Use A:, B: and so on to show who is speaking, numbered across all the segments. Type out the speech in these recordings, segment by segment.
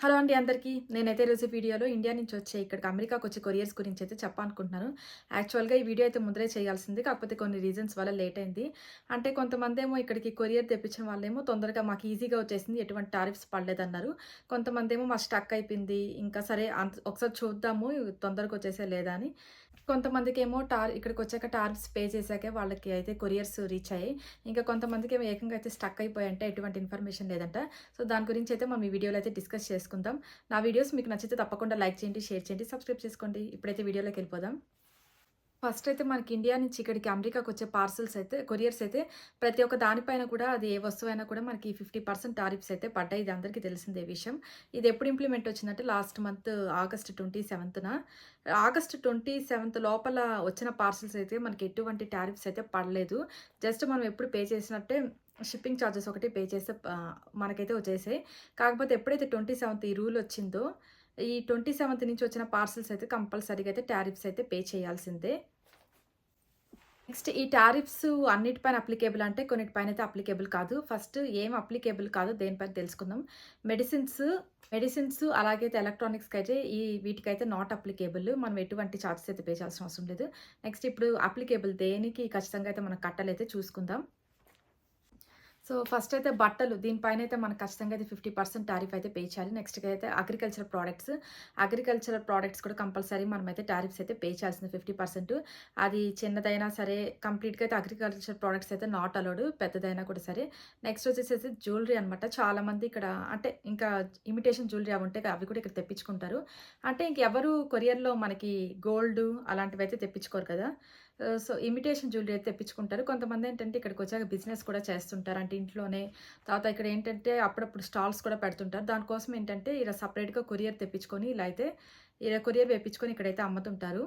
A: Hello అండి అందరికీ. నేనైతే ఈరోజు వీడియోలో ఇండియా నుంచి వచ్చే ఇక్కడికి అమెరికాకు వచ్చే కొరియర్స్ గురించి అయితే చెప్పాలనుకుంటున్నాను. యాక్చువల్గా ఈ వీడియో అయితే ముందరే చేయాల్సింది. కాకపోతే కొన్ని రీజన్స్ వల్ల లేట్ అయింది. అంటే కొంతమంది ఏమో ఇక్కడికి కొరియర్ తెప్పించిన వాళ్ళేమో తొందరగా మాకు ఈజీగా వచ్చేసింది ఎటువంటి టారిఫ్స్ పడలేదన్నారు. కొంతమంది ఏమో మా స్టక్ అయిపోయింది. ఇంకా సరే అంత ఒకసారి చూద్దాము తొందరగా వచ్చేసే లేదా అని. కొంతమందికి ఏమో టార్ ఇక్కడికి వచ్చాక టార్ఫ్స్ పే చేశాకే వాళ్ళకి అయితే కొరియర్స్ రీచ్ అయ్యాయి. ఇంకా కొంతమందికి ఏమో ఏకంగా అయితే స్టక్ అయిపోయాయంటే ఎటువంటి ఇన్ఫర్మేషన్ లేదంట. సో దాని గురించి అయితే మనం ఈ వీడియోలో అయితే డిస్కస్ చేసుకుందాం. నా వీడియోస్ మీకు నచ్చితే తప్పకుండా లైక్ చేయండి షేర్ చేయండి సబ్స్క్రైబ్ చేసుకోండి. ఇప్పుడైతే వీడియోలోకి వెళ్ళిపోదాం. ఫస్ట్ అయితే మనకి ఇండియా నుంచి ఇక్కడికి అమెరికాకి వచ్చే పార్సల్స్ అయితే కొరియర్స్ అయితే ప్రతి ఒక్క దానిపైన కూడా అది ఏ వస్తువు అయినా కూడా మనకి ఫిఫ్టీ పర్సెంట్ టారిఫ్స్ అయితే పడ్డాయి. ఇది అందరికీ తెలిసిందే విషయం. ఇది ఎప్పుడు ఇంప్లిమెంట్ వచ్చిందంటే లాస్ట్ మంత్ ఆగస్ట్ ట్వంటీ సెవెంత్న. ఆగస్ట్ ట్వంటీ సెవెంత్ లోపల వచ్చిన పార్సల్స్ అయితే మనకి ఎటువంటి టారిఫ్స్ అయితే పడలేదు. జస్ట్ మనం ఎప్పుడు పే చేసినట్టే షిప్పింగ్ ఛార్జెస్ ఒకటి పే చేస్తే మనకైతే వచ్చేసాయి. కాకపోతే ఎప్పుడైతే ట్వంటీ సెవెంత్ ఈ రూల్ వచ్చిందో ఈ ట్వంటీ సెవెంత్ నుంచి వచ్చిన పార్సల్స్ అయితే కంపల్సరీగా అయితే టారిఫ్స్ అయితే పే చేయాల్సిందే. నెక్స్ట్ ఈ టారిఫ్స్ అన్నిటిపైన అప్లికేబుల్ అంటే కొన్నిటిపైన అయితే అప్లికేబుల్ కాదు. ఫస్ట్ ఏం అప్లికేబుల్ కాదు దేనిపైన తెలుసుకుందాం. మెడిసిన్స్ మెడిసిన్స్ అలాగే ఎలక్ట్రానిక్స్కి అయితే ఈ వీటికైతే నాట్ అప్లికేబుల్ మనం ఎటువంటి ఛార్జెస్ అయితే పే చేయాల్సిన అవసరం లేదు. నెక్స్ట్ ఇప్పుడు అప్లికేబుల్ దేనికి ఖచ్చితంగా అయితే మనం కట్టాలైతే చూసుకుందాం. సో ఫస్ట్ అయితే బట్టలు దీనిపైన అయితే మనకు ఖచ్చితంగా అయితే ఫిఫ్టీ పర్సెంట్ టారిఫ్ అయితే పే చేయాలి. నెక్స్ట్ అయితే అగ్రికల్చర్ ప్రోడక్ట్స్ అగ్రికల్చర్ ప్రోడక్ట్స్ కూడా కంపల్సరీ మనమైతే టారిఫ్స్ అయితే పే చేయాల్సింది ఫిఫ్టీ పర్సెంట్. అది చిన్నదైనా సరే కంప్లీట్గా అయితే అగ్రికల్చర్ ప్రోడక్ట్స్ అయితే నాట్ అలౌడ్ పెద్దదైనా కూడా సరే. నెక్స్ట్ వచ్చేసి జ్యువెలరీ అనమాట చాలామంది ఇక్కడ అంటే ఇంకా ఇమిటేషన్ జ్యువెలరీ అవి ఉంటాయి అవి కూడా ఇక్కడ తెప్పించుకుంటారు. అంటే ఇంకెవరు కొరియర్లో మనకి గోల్డ్ అలాంటివి అయితే తెప్పించుకోరు కదా. సో ఇమిటేషన్ జ్యువెలరీ అయితే తెప్పించుకుంటారు. కొంతమంది ఏంటంటే ఇక్కడికి వచ్చాక బిజినెస్ కూడా చేస్తుంటారు. అంటే ఇంట్లోనే తర్వాత ఇక్కడ ఏంటంటే అప్పుడప్పుడు స్టాల్స్ కూడా పెడుతుంటారు. దానికోసం ఏంటంటే ఇలా సపరేట్గా కొరియర్ తెప్పించుకొని ఇలా అయితే ఇలా కొరియర్ వేయించుకొని ఇక్కడైతే అమ్ముతుంటారు.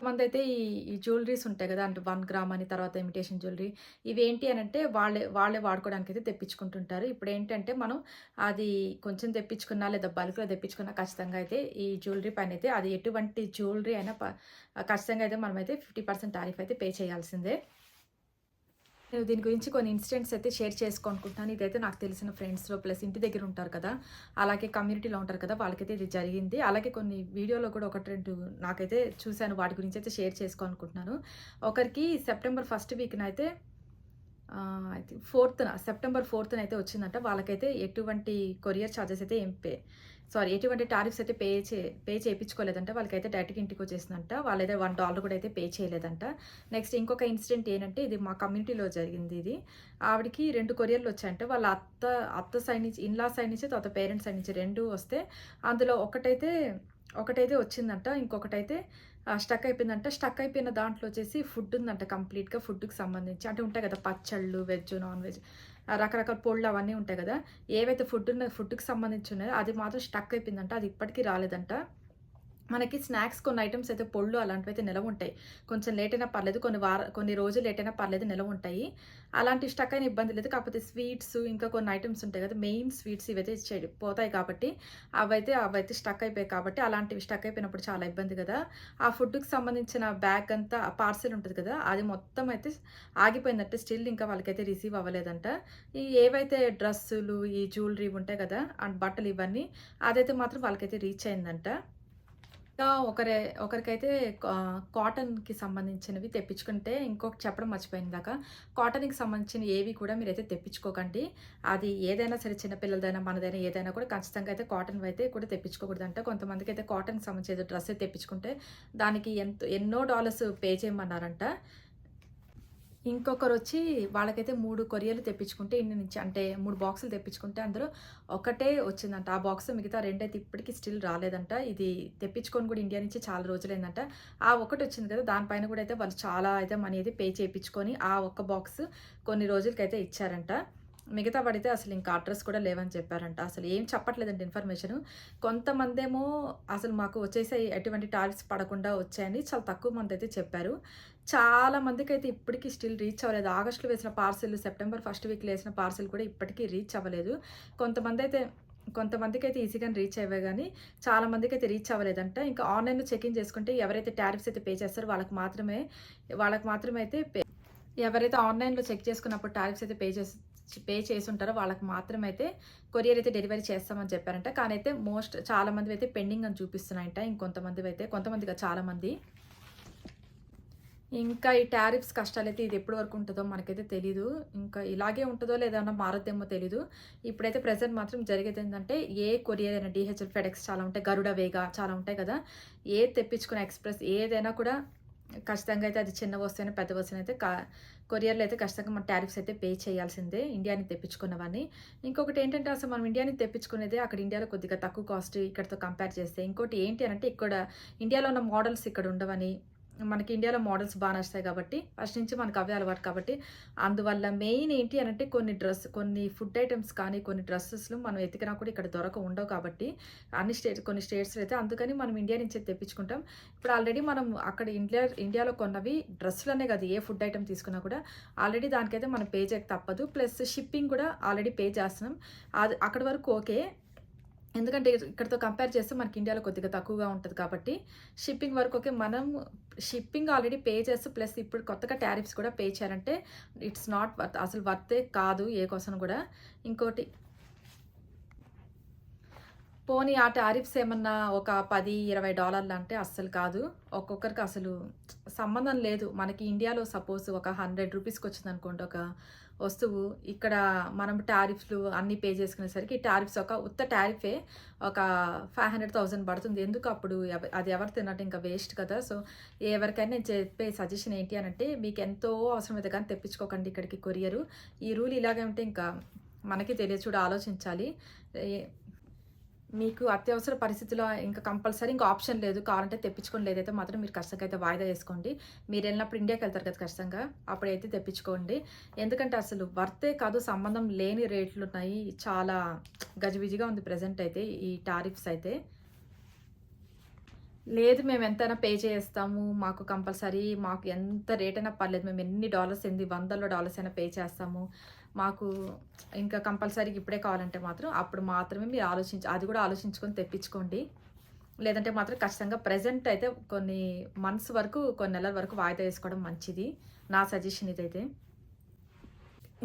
A: మందైతే ఈ ఈ జ్యువెలరీస్ ఉంటాయి కదా అంటే వన్ గ్రామ్ అని తర్వాత ఇమిటేషన్ జ్యువెలరీ. ఇవి ఏంటి అని అంటే వాళ్ళే వాళ్ళే వాడుకోవడానికి అయితే తెప్పించుకుంటుంటారు. ఇప్పుడు ఏంటంటే మనం అది కొంచెం తెప్పించుకున్నా లేదా బల్క్లో తెప్పించుకున్నా ఖచ్చితంగా అయితే ఈ జ్యువెలరీ పైన అయితే అది ఎటువంటి జ్యువెలరీ అయినా ప- ఖచ్చితంగా అయితే మనమైతే ఫిఫ్టీ పర్సెంట్ టారిఫ్ అయితే పే చేయాల్సిందే. నేను దీని గురించి కొన్ని ఇన్సిడెంట్స్ అయితే షేర్ చేసుకోనుకుంటున్నాను. ఇదైతే నాకు తెలిసిన ఫ్రెండ్స్లో ప్లస్ ఇంటి దగ్గర ఉంటారు కదా అలాగే కమ్యూనిటీలో ఉంటారు కదా వాళ్ళకైతే ఇది జరిగింది. అలాగే కొన్ని వీడియోలో కూడా ఒకటి రెండు నాకైతే చూశాను వాటి గురించి అయితే షేర్ చేసుకోనుకుంటున్నాను. ఒకరికి సెప్టెంబర్ ఫస్ట్ వీక్న అయితే ఐ థింక్ ఫోర్త్న సెప్టెంబర్ ఫోర్త్న అయితే వచ్చిందంట. వాళ్ళకైతే ఎటువంటి కొరియర్ ఛార్జెస్ అయితే ఏం పే సారీ ఎటువంటి టారిఫ్స్ అయితే పే చే పే చేయించుకోలేదంట. వాళ్ళకైతే డైరెక్ట్గా ఇంటికి వచ్చేసిందంట. వాళ్ళైతే వన్ డాలర్ కూడా అయితే పే చేయలేదంట. నెక్స్ట్ ఇంకొక ఇన్సిడెంట్ ఏంటంటే ఇది మా కమ్యూనిటీలో జరిగింది ఇది. ఆవిడకి రెండు కొరియర్లు వచ్చాయంట. వాళ్ళ అత్త అత్త సైడ్ నుంచి ఇన్లా సైడ్ నుంచి తర్వాత పేరెంట్స్ సైడ్ నుంచి రెండు వస్తే అందులో ఒకటైతే ఒకటైతే వచ్చిందంట. ఇంకొకటైతే స్టక్ అయిపోయిందంట. స్టక్ అయిపోయిన దాంట్లో వచ్చేసి ఫుడ్ ఉందంట కంప్లీట్గా ఫుడ్కి సంబంధించి. అంటే ఉంటాయి కదా పచ్చళ్ళు వెజ్ నాన్ వెజ్. రకరకాల పొళ్ళు అవన్నీ ఉంటాయి కదా. ఏవైతే ఫుడ్ ఉన్న ఫుడ్కి సంబంధించి ఉన్నాయో అది మాత్రం స్టక్ అయిపోయిందంట. అది ఇప్పటికీ రాలేదంట. మనకి స్నాక్స్ కొన్ని ఐటమ్స్ అయితే పొళ్ళు అలాంటివి అయితే నిలవ ఉంటాయి. కొంచెం లేట్ అయినా పర్లేదు కొన్ని వార కొన్ని రోజులు లేట్ అయినా పర్లేదు నిలవ ఉంటాయి. అలాంటి స్టక్ అయిన ఇబ్బంది లేదు. కాకపోతే స్వీట్స్ ఇంకా కొన్ని ఐటమ్స్ ఉంటాయి కదా మెయిన్ స్వీట్స్ ఇవైతే చెడి పోతాయి కాబట్టి అవైతే అవైతే స్టక్ అయిపోయాయి కాబట్టి అలాంటివి స్టక్ అయిపోయినప్పుడు చాలా ఇబ్బంది కదా. ఆ ఫుడ్కి సంబంధించిన బ్యాగ్ అంతా పార్సెల్ ఉంటుంది కదా అది మొత్తం అయితే ఆగిపోయిందంటే స్టిల్ ఇంకా వాళ్ళకైతే రిసీవ్ అవ్వలేదంట. ఈ ఏవైతే డ్రెస్సులు ఈ జ్యువెలరీ ఉంటాయి కదా అండ్ బట్టలు ఇవన్నీ అదైతే మాత్రం వాళ్ళకైతే రీచ్ అయిందంట. ఇంకా ఒకరే ఒకరికైతే కాటన్కి సంబంధించినవి తెప్పించుకుంటే ఇంకొక చెప్పడం మర్చిపోయింది దాకా కాటన్కి సంబంధించిన ఏవి కూడా మీరైతే తెప్పించుకోకండి. అది ఏదైనా సరే చిన్నపిల్లలదైనా మనదైనా ఏదైనా కూడా ఖచ్చితంగా అయితే కాటన్ అయితే కూడా తెప్పించుకోకూడదంట. కొంతమందికి అయితే కాటన్కి సంబంధించిన డ్రెస్ తెప్పించుకుంటే దానికి ఎంతో ఎన్నో డాలర్స్ పే చేయమన్నారంట. ఇంకొకరు వచ్చి వాళ్ళకైతే మూడు కొరియర్లు తెప్పించుకుంటే ఇన్ని నుంచి అంటే మూడు బాక్సులు తెప్పించుకుంటే అందులో ఒకటే వచ్చిందంట. ఆ బాక్స్ మిగతా రెండైతే ఇప్పటికీ స్టిల్ రాలేదంట. ఇది తెప్పించుకొని కూడా ఇండియా నుంచి చాలా రోజులైందంట. ఆ ఒకటి వచ్చింది కదా దానిపైన కూడా అయితే వాళ్ళు చాలా అయితే మనీ అయితే పే చేయించుకొని ఆ ఒక్క బాక్స్ కొన్ని రోజులకైతే ఇచ్చారంట. మిగతా పడితే అసలు ఇంకా అడ్రస్ కూడా లేవని చెప్పారంట. అసలు ఏం చెప్పట్లేదండి ఇన్ఫర్మేషన్ కొంతమంది ఏమో అసలు మాకు వచ్చేసే ఎటువంటి టారిఫ్స్ పడకుండా వచ్చాయని చాలా తక్కువ మంది అయితే చెప్పారు. చాలా మందికి అయితే ఇప్పటికీ స్టిల్ రీచ్ అవ్వలేదు. ఆగస్టులో వేసిన పార్సిల్ సెప్టెంబర్ ఫస్ట్ వీక్లో వేసిన పార్సిల్ కూడా ఇప్పటికీ రీచ్ అవ్వలేదు. కొంతమంది అయితే కొంతమందికి అయితే ఈజీగా రీచ్ అయ్యే కానీ చాలా మందికి అయితే రీచ్ అవ్వలేదంట. ఇంకా ఆన్లైన్లో చెక్ ఇన్ చేసుకుంటే ఎవరైతే టారిఫ్స్ అయితే పే చేస్తారో వాళ్ళకి మాత్రమే వాళ్ళకి మాత్రమే అయితే ఎవరైతే ఆన్లైన్లో చెక్ చేసుకున్నప్పుడు టారిఫ్స్ అయితే పే చేసి పే చేసి ఉంటారో వాళ్ళకి మాత్రమే అయితే కొరియర్ అయితే డెలివరీ చేస్తామని చెప్పారంట. కానీ అయితే మోస్ట్ చాలా మంది అయితే పెండింగ్ అని చూపిస్తున్నాయంట. ఇంకొంతమంది అయితే కొంతమందిగా చాలామంది. ఇంకా ఈ టారిఫ్స్ కష్టాలు అయితే ఇది ఎప్పటి వరకు ఉంటుందో మనకైతే తెలీదు. ఇంకా ఇలాగే ఉంటుందో లేదన్నా మారద్దేమో తెలీదు. ఇప్పుడైతే ప్రజెంట్ మాత్రం జరిగేది ఏంటంటే ఏ కొరియర్ అయినా డిహెచ్ఎల్ ఫెడెక్స్ చాలా ఉంటాయి. గరుడ వేగా చాలా ఉంటాయి కదా. ఏది తెప్పించుకున్న ఎక్స్ప్రెస్ ఏదైనా కూడా ఖచ్చితంగా అయితే అది చిన్న వస్తువు పెద్ద వస్తువు అయితే కా కొరియర్లో అయితే ఖచ్చితంగా మన టారిఫ్స్ అయితే పే చేయాల్సిందే ఇండియాని తెప్పించుకున్నవన్నీ. ఇంకొకటి ఏంటంటే అసలు మనం ఇండియాని తెప్పించుకునేది అక్కడ ఇండియాలో కొద్దిగా తక్కువ కాస్ట్ ఇక్కడతో కంపేర్ చేస్తే. ఇంకోటి ఏంటి అంటే ఇక్కడ ఇండియాలో ఉన్న మోడల్స్ ఇక్కడ ఉండవని మనకి ఇండియాలో మోడల్స్ బాగా నచ్చుతాయి కాబట్టి ఫస్ట్ నుంచి మనకు అవే అలవాటు కాబట్టి అందువల్ల మెయిన్ ఏంటి అని అంటే కొన్ని డ్రెస్ కొన్ని ఫుడ్ ఐటమ్స్ కానీ కొన్ని డ్రెస్సెస్లు మనం ఎతికినా కూడా ఇక్కడ దొరక ఉండవు కాబట్టి అన్ని స్టేట్ కొన్ని స్టేట్స్లో అయితే అందుకని మనం ఇండియా నుంచి తెప్పించుకుంటాం. ఇప్పుడు ఆల్రెడీ మనం అక్కడ ఇండియా ఇండియాలో కొన్నవి డ్రెస్సులనే కాదు ఏ ఫుడ్ ఐటమ్ తీసుకున్నా కూడా ఆల్రెడీ దానికైతే మనం పే చేయక తప్పదు. ప్లస్ షిప్పింగ్ కూడా ఆల్రెడీ పే చేస్తున్నాం. అది అక్కడి వరకు ఓకే. ఎందుకంటే ఇక్కడతో కంపేర్ చేస్తే మనకి ఇండియాలో కొద్దిగా తక్కువగా ఉంటుంది కాబట్టి షిప్పింగ్ వరకు ఓకే మనం షిప్పింగ్ ఆల్రెడీ పే చేస్తూ ప్లస్ ఇప్పుడు కొత్తగా టారిఫ్స్ కూడా పే చేయాలంటే ఇట్స్ నాట్ వర్త్ అసలు వర్తే కాదు ఏ కోసం కూడా. ఇంకోటి పోనీ ఆ టారిఫ్స్ ఏమన్నా ఒక పది ఇరవై డాలర్లు అంటే అస్సలు కాదు. ఒక్కొక్కరికి అసలు సంబంధం లేదు. మనకి ఇండియాలో సపోజ్ ఒక హండ్రెడ్ రూపీస్కి వచ్చింది అనుకోండి ఒక వస్తువు ఇక్కడ మనం టారిఫ్లు అన్నీ పే చేసుకునేసరికి టారిఫ్స్ ఒక ఉత్త టారిఫే ఒక ఫైవ్ హండ్రెడ్ థౌసండ్ పడుతుంది. ఎందుకు అప్పుడు అది ఎవరు తిన్నట్టు ఇంకా వేస్ట్ కదా. సో ఎవరికైనా నేను చెప్పే సజెషన్ ఏంటి అని అంటే మీకు ఎంతో అవసరమైతే కానీ తెప్పించుకోకండి ఇక్కడికి కొరియరు. ఈ రూల్ ఇలాగే ఉంటే ఇంకా మనకి తెలియచూడ ఆలోచించాలి. మీకు అత్యవసర పరిస్థితిలో ఇంకా కంపల్సరీ ఇంకా ఆప్షన్ లేదు కావాలంటే తెప్పించుకోండి లేదైతే మాత్రం మీరు ఖచ్చితంగా అయితే వాయిదా వేసుకోండి. మీరు వెళ్ళినప్పుడు ఇండియాకి వెళ్తారు కదా ఖచ్చితంగా అప్పుడైతే తెప్పించుకోండి. ఎందుకంటే అసలు వర్తే కాదు సంబంధం లేని రేట్లు ఉన్నాయి. చాలా గజిబిజిగా ఉంది ప్రజెంట్ అయితే ఈ టారిఫ్స్ అయితే. లేదు మేము ఎంతైనా పే చేస్తాము మాకు కంపల్సరీ మాకు ఎంత రేట్ అయినా పర్లేదు మేము ఎన్ని డాలర్స్ ఎన్ని వందల డాలర్స్ అయినా పే చేస్తాము. మాకు ఇంకా కంపల్సరీ ఇప్పుడే కావాలంటే మాత్రం అప్పుడు మాత్రమే మీరు ఆలోచించి అది కూడా ఆలోచించుకొని తెప్పించుకోండి. లేదంటే మాత్రం ఖచ్చితంగా ప్రజెంట్ అయితే కొన్ని మంత్స్ వరకు కొన్ని నెలల వరకు వాయిదా వేసుకోవడం మంచిది. నా సజెషన్ ఇదైతే.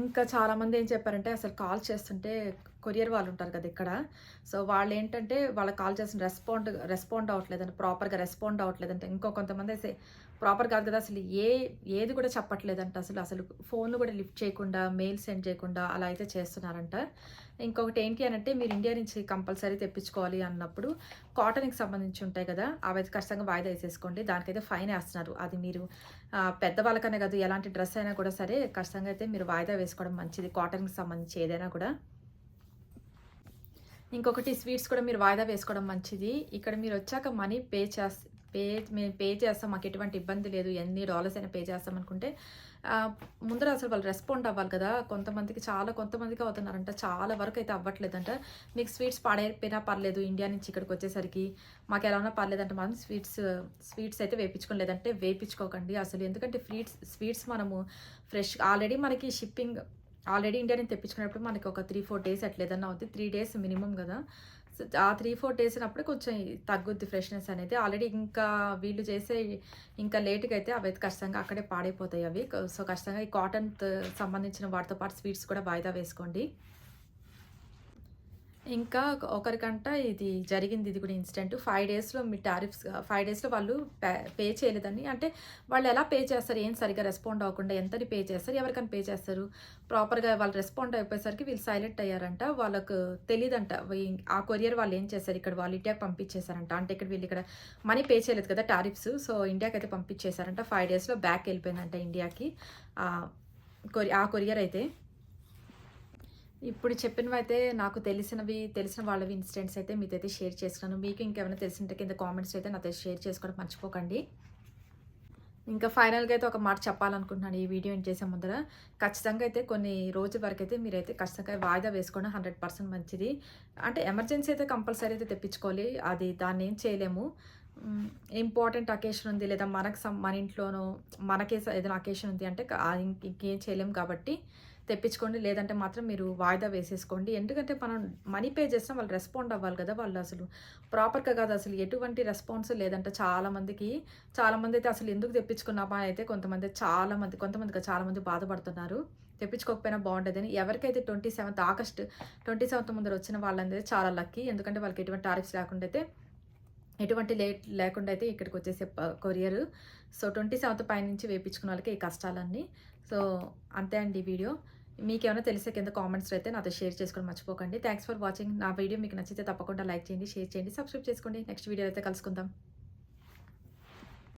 A: ఇంకా చాలామంది ఏం చెప్పారంటే అసలు కాల్ చేస్తుంటే కొరియర్ వాళ్ళు ఉంటారు కదా ఇక్కడ. సో వాళ్ళు ఏంటంటే వాళ్ళకి కాల్ చేసిన రెస్పాండ్ రెస్పాండ్ అవ్వట్లేదని ప్రాపర్గా రెస్పాండ్ అవ్వట్లేదంట. ఇంకో కొంతమంది అయితే ప్రాపర్ కాదు కదా అసలు ఏ ఏది కూడా చెప్పట్లేదంట. అసలు అసలు ఫోన్లు కూడా లిఫ్ట్ చేయకుండా మెయిల్ సెండ్ చేయకుండా అలా అయితే చేస్తున్నారంట. ఇంకొకటి ఏంటి అని అంటే మీరు ఇండియా నుంచి కంపల్సరీ తెప్పించుకోవాలి అన్నప్పుడు కాటన్కి సంబంధించి ఉంటాయి కదా అవి అయితే ఖచ్చితంగా వాయిదా వేసేసుకోండి. దానికైతే ఫైన్ వేస్తున్నారు. అది మీరు పెద్దవాళ్ళకనే కాదు ఎలాంటి డ్రెస్ అయినా కూడా సరే ఖచ్చితంగా అయితే మీరు వాయిదా వేసుకోవడం మంచిది. కాటన్కి సంబంధించి ఏదైనా కూడా. ఇంకొకటి స్వీట్స్ కూడా మీరు వాయిదా వేసుకోవడం మంచిది. ఇక్కడ మీరు వచ్చాక మనీ పే చేస్తే పే మేము పే చేస్తాం. మాకు ఎటువంటి ఇబ్బంది లేదు. ఎన్ని డాలర్స్ అయినా పే చేస్తాం అనుకుంటే ముందర అసలు వాళ్ళు రెస్పాండ్ అవ్వాలి కదా. కొంతమందికి చాలా కొంతమందికి అవుతున్నారంట. చాలా వరకు అయితే అవ్వట్లేదంట. మీకు స్వీట్స్ పాడైపోయినా పర్లేదు. ఇండియా నుంచి ఇక్కడికి వచ్చేసరికి మాకు ఎలా ఉన్నా పర్లేదంటే. మనం స్వీట్స్ స్వీట్స్ అయితే వేయించుకోలేదంటే వేయించుకోకండి అసలు ఎందుకంటే ఫ్రీట్స్ స్వీట్స్ మనము ఫ్రెష్ ఆల్రెడీ మనకి షిప్పింగ్ ఆల్రెడీ ఇండియా నుంచి తెప్పించుకున్నప్పుడు మనకి ఒక త్రీ ఫోర్ డేస్ అట్లేదన్నా అవుతుంది త్రీ డేస్ మినిమం కదా. ఆ త్రీ ఫోర్ డేస్ అప్పుడు కొంచెం తగ్గుద్ది ఫ్రెష్నెస్ అనేది. ఆల్రెడీ ఇంకా వీళ్ళు చేసే ఇంకా లేట్గా అయితే అవి అయితే ఖచ్చితంగా అక్కడే పాడైపోతాయి అవి. సో ఖచ్చితంగా ఈ కాటన్ సంబంధించిన వాటితో పాటు స్వీట్స్ కూడా వాయిదా వేసుకోండి. ఇంకా ఒకరికంట ఇది జరిగింది ఇది కూడా ఇన్సిడెంట్. ఫైవ్ డేస్లో మీ టారిఫ్స్ ఫైవ్ డేస్లో వాళ్ళు పే చేయలేదని అంటే వాళ్ళు ఎలా పే చేస్తారు ఏం సరిగా రెస్పాండ్ అవ్వకుండా ఎంతని పే చేస్తారు ఎవరికైనా పే చేస్తారు? ప్రాపర్గా వాళ్ళు రెస్పాండ్ అయిపోయేసరికి వీళ్ళు సైలెంట్ అయ్యారంట. వాళ్ళకు తెలియదంట ఆ కొరియర్ వాళ్ళు ఏం చేస్తారు ఇక్కడ వాళ్ళు ఇండియాకి పంపించేశారంట. అంటే ఇక్కడ వీళ్ళు ఇక్కడ మనీ పే చేయలేదు కదా టారిఫ్స్ సో ఇండియాకి అయితే పంపించేశారంట. ఫైవ్ డేస్లో బ్యాక్ వెళ్ళిపోయిందంట ఇండియాకి. ఆ కొరియర్ అయితే. ఇప్పుడు చెప్పినవి అయితే నాకు తెలిసినవి తెలిసిన వాళ్ళవి ఇన్సిడెంట్స్ అయితే మీతో అయితే షేర్ చేసుకున్నాను మీకు ఇంకేమైనా తెలిసింటే కింద కామెంట్స్ అయితే నాతో షేర్ చేసుకోవడం మర్చిపోకండి. ఇంకా ఫైనల్గా అయితే ఒక మాట చెప్పాలనుకుంటున్నాను ఈ వీడియో ఏం చేసే ముందర. ఖచ్చితంగా అయితే కొన్ని రోజుల వరకు అయితే మీరైతే ఖచ్చితంగా వాయిదా వేసుకోవడం హండ్రెడ్ పర్సెంట్ మంచిది. అంటే ఎమర్జెన్సీ అయితే కంపల్సరీ అయితే తెప్పించుకోవాలి. అది దాన్ని ఏం చేయలేము. ఇంపార్టెంట్ అకేషన్ ఉంది లేదా మనకు మన ఇంట్లోనో మనకే ఏదైనా అకేషన్ ఉంది అంటే ఇంకేం చేయలేము కాబట్టి తెప్పించుకోండి. లేదంటే మాత్రం మీరు వాయిదా వేసేసుకోండి. ఎందుకంటే మనం మనీ పే చేస్తాం. వాళ్ళు రెస్పాండ్ అవ్వాలి కదా వాళ్ళు అసలు. ప్రాపర్గా కాదు అసలు. ఎటువంటి రెస్పాన్స్ లేదంటే చాలామందికి. చాలామంది అయితే అసలు ఎందుకు తెప్పించుకున్నామా అయితే కొంతమంది చాలామంది కొంతమందికి చాలామంది బాధపడుతున్నారు. తెప్పించుకోకపోయినా బాగుంటుందని ఎవరికైతే twenty seventh August twenty seventh ముందర వచ్చిన వాళ్ళందరూ చాలా లక్కీ. ఎందుకంటే వాళ్ళకి ఎటువంటి టారిఫ్స్ లేకుండా అయితే ఎటువంటి లేట్ లేకుండా అయితే ఇక్కడికి వచ్చేసే కొరియర్. సో ట్వంటీ సెవెంత్ పై నుంచి వేయించుకున్న వాళ్ళకి ఈ కష్టాలన్నీ. సో అంతే అండి వీడియో. మీకు ఏమైనా తెలిసే కింద కామెంట్స్ అయితే నాతో షేర్ చేసుకొని మర్చిపోకండి. థ్యాంక్స్ ఫర్ వాచింగ్ నా వీడియో మీకు నచ్చితే తప్పకుండా లైక్ చేయండి షేర్ చేయండి సబ్స్క్రైబ్ చేసుకోండి. నెక్స్ట్ వీడియో అయితే కలుసుకుందాం.